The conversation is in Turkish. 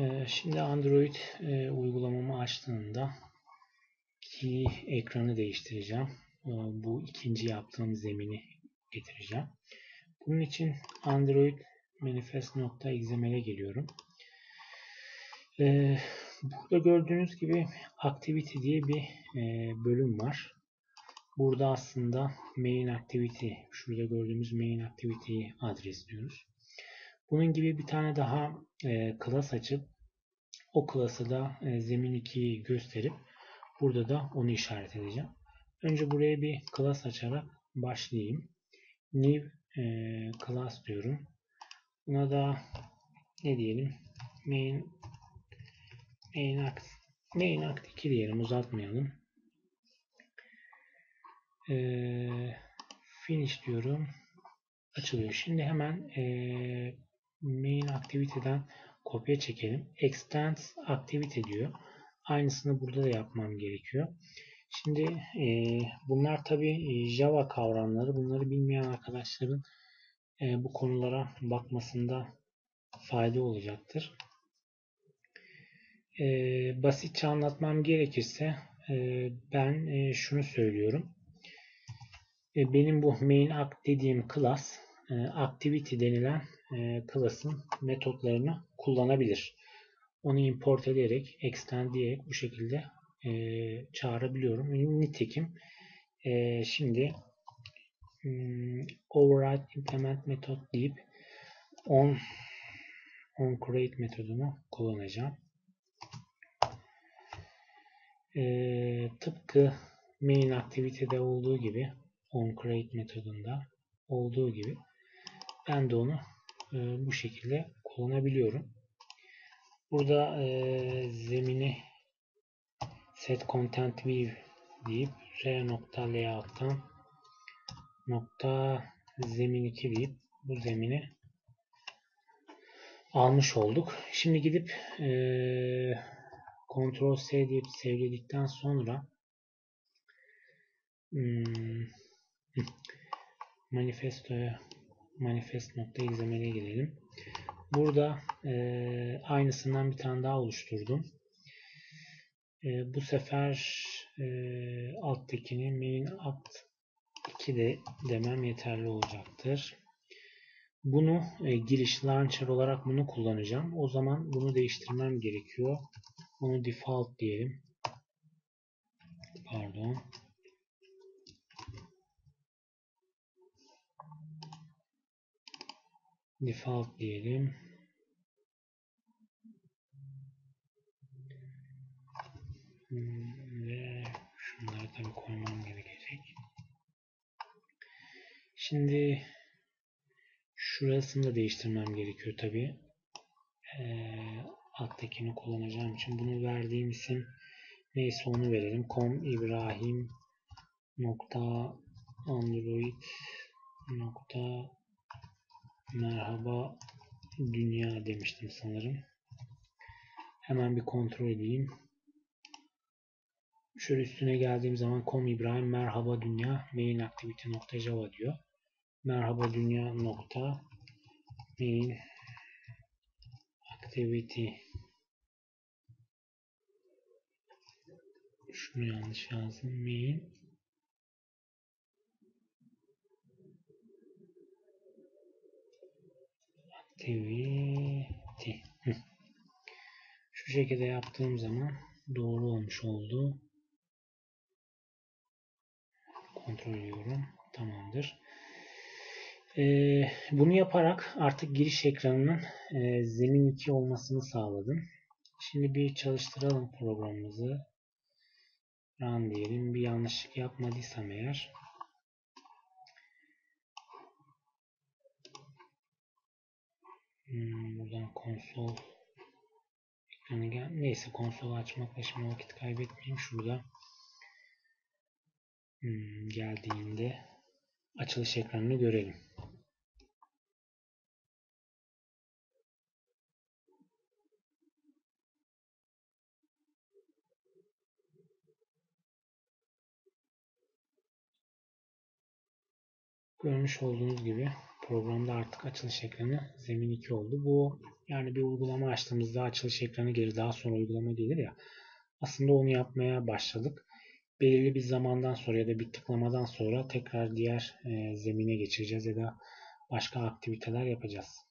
Ee, şimdi Android e, uygulamamı açtığımda ki ekranı değiştireceğim. Ee, bu ikinci yaptığım zemini getireceğim. Bunun için Android manifest.xml'e geliyorum. Ee, burada gördüğünüz gibi Activity diye bir e, bölüm var. Burada aslında main activity, şurada gördüğümüz main activity'yi adresliyoruz. Bunun gibi bir tane daha e, class açıp o class'ı da e, zemin 2'yi gösterip burada da onu işaret edeceğim. Önce buraya bir class açarak başlayayım. New e, class diyorum. Buna da ne diyelim? Main main act main act 2 diyelim uzatmayalım. E, finish diyorum. Açılıyor. Şimdi hemen e, main activity'den kopya çekelim. Extend activity diyor. Aynısını burada da yapmam gerekiyor. Şimdi e, bunlar tabi Java kavramları. Bunları bilmeyen arkadaşların e, bu konulara bakmasında fayda olacaktır. E, basitçe anlatmam gerekirse e, ben e, şunu söylüyorum. E, benim bu main act dediğim class e, activity denilen e, class'ın metotlarını kullanabilir. Onu import ederek, extend diyerek bu şekilde e, çağırabiliyorum. Nitekim e, şimdi um, override implement metot deyip on on create metodunu kullanacağım. E, tıpkı main activity'de olduğu gibi on create metodunda olduğu gibi ben de onu e, bu şekilde kullanabiliyorum. Burada e, zemini set content view deyip r nokta layout'tan nokta zemin 2 deyip bu zemini almış olduk. Şimdi gidip e, Ctrl S deyip sevledikten sonra hmm, manifestoya manifest.xml'e gelelim. Burada e, aynısından bir tane daha oluşturdum. E, bu sefer e, alttakini main apt 2 de demem yeterli olacaktır. Bunu e, giriş launcher olarak bunu kullanacağım. O zaman bunu değiştirmem gerekiyor. Bunu default diyelim. Pardon. Default diyelim. Ve şunları tabii koymam gerekecek. Şimdi şurasını da değiştirmem gerekiyor tabii. Ee, alttakini kullanacağım için bunu verdiğim isim neyse onu verelim. com ibrahim nokta android nokta Merhaba dünya demiştim sanırım. Hemen bir kontrol edeyim. Şöyle üstüne geldiğim zaman com İbrahim merhaba dünya main activity nokta java diyor. Merhaba dünya nokta main activity şunu yanlış yazdım. Main activity. Şu şekilde yaptığım zaman doğru olmuş oldu. Kontrol ediyorum. Tamamdır. Ee, bunu yaparak artık giriş ekranının e, zemin 2 olmasını sağladım. Şimdi bir çalıştıralım programımızı. Run diyelim. Bir yanlışlık yapmadıysam eğer. Hmm, buradan konsol ekranı gel. Neyse konsolu açmakla şimdi vakit kaybetmeyeyim. Şurada hmm, geldiğinde açılış ekranını görelim. Görmüş olduğunuz gibi programda artık açılış ekranı zemin 2 oldu. Bu yani bir uygulama açtığımızda açılış ekranı gelir daha sonra uygulama gelir ya. Aslında onu yapmaya başladık. Belirli bir zamandan sonra ya da bir tıklamadan sonra tekrar diğer e, zemine geçeceğiz ya da başka aktiviteler yapacağız.